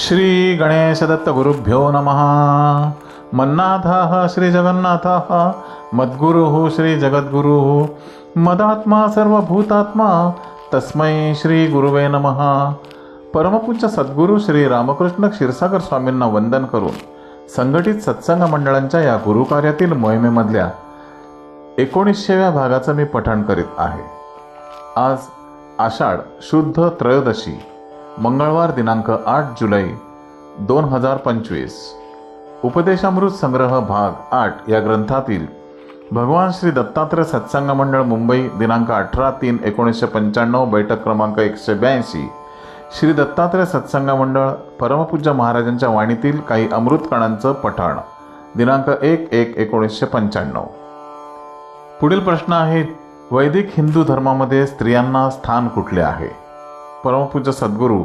श्री गणेशदत्तगुरुभ्यो नमः। मन्नाथः श्रीजगन्नाथः मद्गुरुः श्रीजगद्गुरुः मदात्मा सर्वभूतात्मा तस्मै श्रीगुरुवे नमः। परमपूज्य सद्गुरू श्री रामकृष्ण क्षीरसागर स्वामींना वंदन करून संघटित सत्संग मंडळांच्या या गुरुकार्यातील मोहिमेमधल्या एकोणीसशेव्या भागाचं मी पठण करीत आहे. आज आषाढ शुद्ध त्रयोदशी मंगळवार दिनांक आठ जुलै दोन हजार पंचवीस. उपदेशामृत संग्रह भाग आठ या ग्रंथातील भगवान श्री दत्तात्रय सत्संग मंडळ मुंबई दिनांक अठरा तीन एकोणीसशे पंच्याण्णव बैठक क्रमांक एकशे ब्याऐंशी. श्री दत्तात्रय सत्संग मंडळ परमपूज्य महाराजांच्या वाणीतील काही अमृतकणांचं पठण. दिनांक एक एक एकोणीसशे पंच्याण्णव. पुढील प्रश्न आहे वैदिक हिंदू धर्मामध्ये स्त्रियांना स्थान कुठले आहे? परमपूज्य सद्गुरू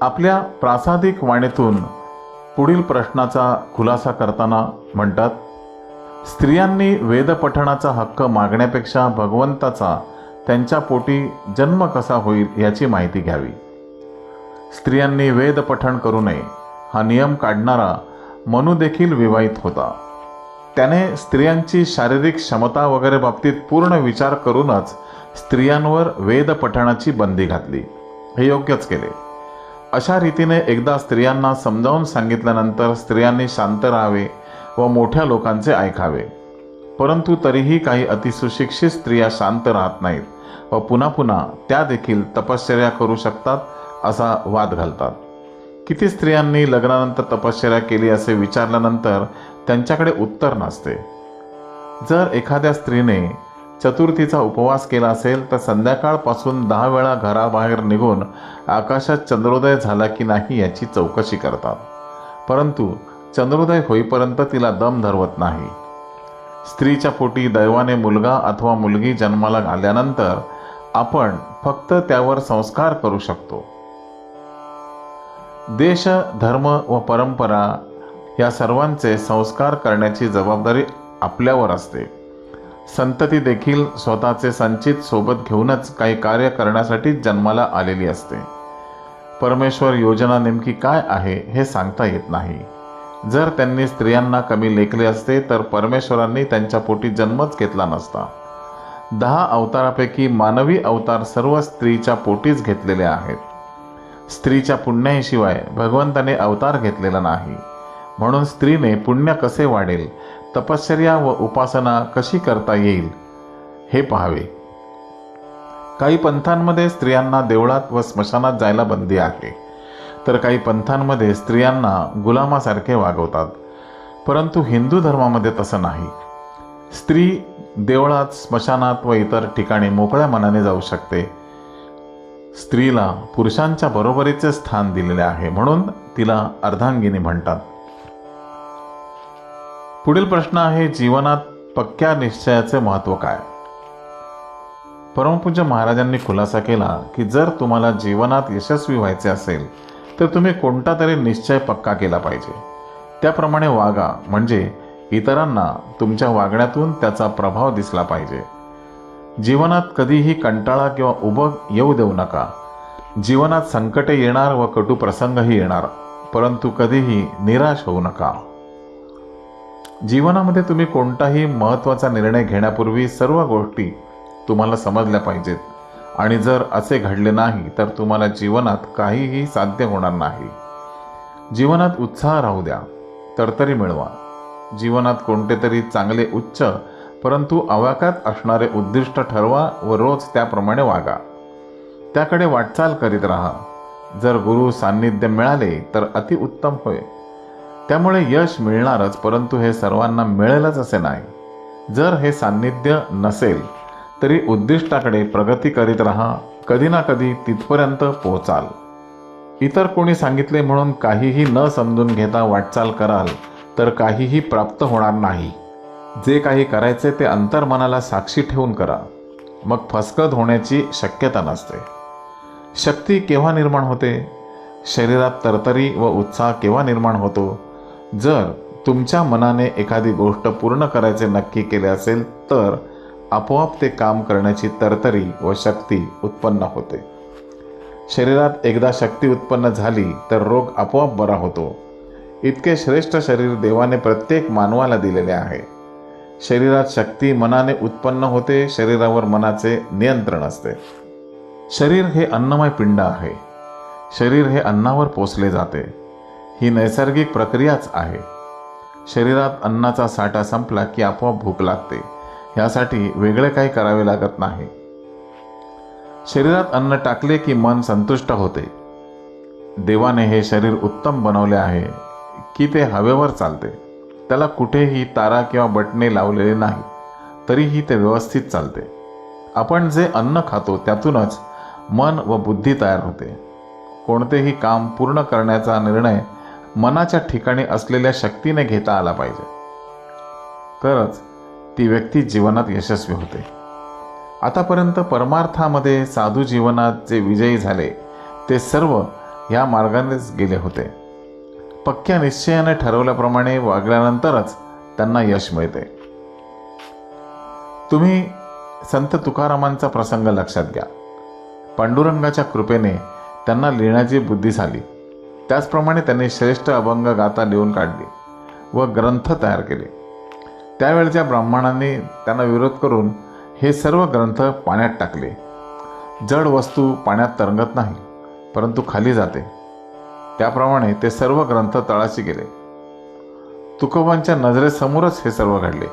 आपल्या प्रासादिक वाणीतून पुढील प्रश्नाचा खुलासा करताना म्हणतात स्त्रियांनी वेदपठणाचा हक्क मागण्यापेक्षा भगवंताचा त्यांच्या पोटी जन्म कसा होईल याची माहिती घ्यावी. स्त्रियांनी वेदपठण करू नये हा नियम काढणारा मनुदेखील विवाहित होता. त्याने स्त्रियांची शारीरिक क्षमता वगैरे बाबतीत पूर्ण विचार करूनच स्त्रियांवर वेदपठणाची बंदी घातली. हे योग्यच केले. अशा रीतीने एकदा स्त्रियांना समजावून सांगितल्यानंतर स्त्रियांनी शांत राहावे व मोठ्या लोकांचे ऐकावे. परंतु तरीही काही अतिसुशिक्षित स्त्रिया शांत राहत नाहीत व पुन्हा पुन्हा त्या देखील तपश्चर्या करू शकतात असा वाद घालतात. किती स्त्रियांनी लग्नानंतर तपश्चर्या केली असे विचारल्यानंतर त्यांच्याकडे उत्तर नसते. जर एखाद्या स्त्रीने चतुर्थीचा उपवास केला असेल तर संध्याकाळपासून दहा वेळा घराबाहेर निघून आकाशात चंद्रोदय झाला की नाही याची चौकशी करतात. परंतु चंद्रोदय होईपर्यंत तिला दम धरवत नाही. स्त्रीच्या पोटी दैवाने मुलगा अथवा मुलगी जन्माला आल्यानंतर आपण फक्त त्यावर संस्कार करू शकतो. देश धर्म व परंपरा या सर्वांचे संस्कार करण्याची जबाबदारी आपल्यावर असते. संतती देखील स्वतःचे संचित सोबत घेऊनच काही कार्य करण्यासाठी जन्माला आलेली असते. परमेश्वर योजना नेमकी काय आहे हे सांगता येत नाही. जर त्यांनी स्त्रियांना कमी लेखले असते तर परमेश्वरांनी त्यांच्या पोटी जन्मच घेतला नसता. दहा अवतारापैकी मानवी अवतार सर्व स्त्रीच्या पोटीच घेतलेले आहेत. स्त्रीच्या पुण्याशिवाय भगवंताने अवतार घेतलेला नाही. म्हणून स्त्रीने पुण्य कसे वाढेल तपश्चर्या व उपासना कशी करता येईल हे पाहावे. काही पंथांमध्ये स्त्रियांना देवळात व स्मशानात जायला बंदी आहे. तर काही पंथांमध्ये स्त्रियांना गुलामासारखे वागवतात. परंतु हिंदू धर्मामध्ये तसं नाही. स्त्री देवळात स्मशानात व इतर ठिकाणी मोकळ्या मनाने जाऊ शकते. स्त्रीला पुरुषांच्या बरोबरीचे स्थान दिलेले आहे म्हणून तिला अर्धांगिनी म्हणतात. पुढील प्रश्न आहे जीवनात पक्क्या निश्चयाचे महत्त्व काय? परमपूज्य महाराजांनी खुलासा केला की जर तुम्हाला जीवनात यशस्वी व्हायचे असेल तर तुम्ही कोणता तरी निश्चय पक्का केला पाहिजे. त्याप्रमाणे वागा म्हणजे इतरांना तुमच्या वागण्यातून त्याचा प्रभाव दिसला पाहिजे. जीवनात कधीही कंटाळा किंवा उभं येऊ देऊ नका. जीवनात संकटे येणार व कटू प्रसंगही येणार परंतु कधीही निराश होऊ नका. जीवनामध्ये तुम्ही कोणताही महत्त्वाचा निर्णय घेण्यापूर्वी सर्व गोष्टी तुम्हाला समजल्या पाहिजेत. आणि जर असे घडले नाही तर तुम्हाला जीवनात काहीही साध्य होणार नाही. जीवनात उत्साह राहू द्या तरतरी मिळवा. जीवनात कोणते तरी चांगले उच्च परंतु आवाकात असणारे उद्दिष्ट ठरवा व रोज त्याप्रमाणे वागा. त्याकडे वाटचाल करीत राहा. जर गुरु सान्निध्य मिळाले तर अतिउत्तम होय. त्यामुळे यश मिळणारच परंतु हे सर्वांना मिळेलच असे नाही. जर हे सान्निध्य नसेल तरी उद्दिष्टाकडे प्रगती करीत राहा कधी ना कधी तिथपर्यंत पोहोचाल. इतर कोणी सांगितले म्हणून काहीही न समजून घेता वाटचाल कराल तर काहीही प्राप्त होणार नाही. जे काही करायचे ते अंतर्मनाला साक्षी ठेवून करा. मग फसकत होण्याची शक्यता नसते. शक्ती केव्हा निर्माण होते? शरीरात तरतरी व उत्साह केव्हा निर्माण होतो? जर तुमच्या मनाने एखादी गोष्ट पूर्ण करायचे नक्की केले असेल तर आपोआप ते काम करण्याची तरतरी व शक्ती उत्पन्न होते. शरीरात एकदा शक्ती उत्पन्न झाली तर रोग आपोआप बरा होतो. इतके श्रेष्ठ शरीर देवाने प्रत्येक मानवाला दिलेले आहे. शरीरात शक्ती मनाने उत्पन्न होते शरीरावर मनाचे नियंत्रण असते. शरीर हे अन्नमय पिंड आहे. शरीर हे अन्नावर पोचले जाते. ही नैसर्गिक प्रक्रियाच आहे. शरीरात अन्नाचा साठा संपला की आपोआप भूक लागते. यासाठी वेगळे काही करावे लागत नाही. शरीरात अन्न टाकले की मन संतुष्ट होते. देवाने हे शरीर उत्तम बनवले आहे की ते हवेवर चालते. त्याला कुठेही तारा किंवा बटणे लावलेले नाही तरीही ते व्यवस्थित चालते. आपण जे अन्न खातो त्यातूनच मन व बुद्धी तयार होते. कोणतेही काम पूर्ण करण्याचा निर्णय मनाच्या ठिकाणी असलेल्या शक्तीने घेता आला पाहिजे. तरच ती व्यक्ती जीवनात यशस्वी होते. आतापर्यंत परमार्थामध्ये साधू जीवनात जे विजयी झाले ते सर्व या मार्गानेच गेले होते. पक्क्या निश्चयाने ठरवल्याप्रमाणे वागल्यानंतरच त्यांना यश मिळते. तुम्ही संत तुकारामांचा प्रसंग लक्षात घ्या. पांडुरंगाच्या कृपेने त्यांना लिहिण्याची बुद्धी झाली. त्याचप्रमाणे त्यांनी श्रेष्ठ अभंग गाथा लिहून काढली व ग्रंथ तयार केले. त्यावेळच्या ब्राह्मणांनी त्यांना विरोध करून हे सर्व ग्रंथ पाण्यात टाकले. जड वस्तू पाण्यात तरंगत नाही परंतु खाली जाते. त्याप्रमाणे ते सर्व ग्रंथ तळाशी गेले. तुकोबांच्या नजरेसमोरच हे सर्व घडले.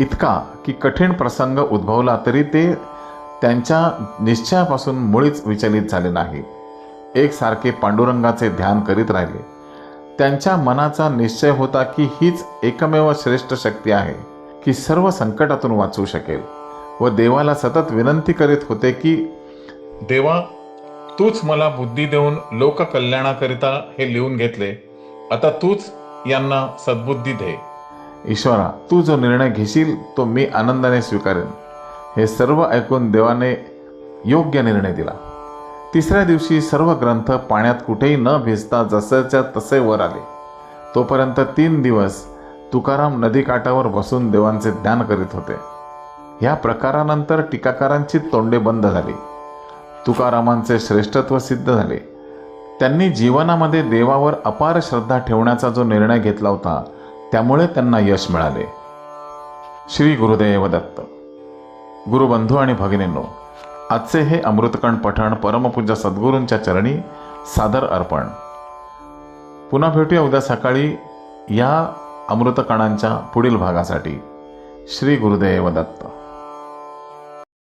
इतका की कठीण प्रसंग उद्भवला तरी ते त्यांच्या निश्चयापासून मुळीच विचलित झाले नाही. एकसारखे पांडुरंगाचे ध्यान करीत राहिले. त्यांच्या मनाचा निश्चय होता की हीच एकमेव श्रेष्ठ शक्ती आहे की सर्व संकटातून वाचवू शकेल. व देवाला सतत विनंती करीत होते की देवा तूच मला बुद्धी देऊन लोककल्याणाकरिता हे लिहून घेतले. आता तूच यांना सद्बुद्धी दे. ईश्वरा तू जो निर्णय घेशील तो मी आनंदाने स्वीकारेन. हे सर्व ऐकून देवाने योग्य निर्णय दिला. तिसऱ्या दिवशी सर्व ग्रंथ पाण्यात कुठेही न भिजता जसेच्या तसे वर आले. तोपर्यंत तीन दिवस तुकाराम नदीकाठावर बसून देवांचे ध्यान करीत होते. या प्रकारानंतर टीकाकारांची तोंडे बंद झाली. तुकारामांचे श्रेष्ठत्व सिद्ध झाले. त्यांनी जीवनामध्ये देवावर अपार श्रद्धा ठेवण्याचा जो निर्णय घेतला होता त्यामुळे त्यांना यश मिळाले. श्री गुरुदेव दत्त गुरुबंधू आणि भगिनींनो आजचे हे अमृतकण पठण परमपूज्य सद्गुरूंच्या चरणी सादर अर्पण. पुन्हा भेटूया उद्या सकाळी या अमृतकणांच्या पुढील भागासाठी. श्री गुरुदेव दत्त.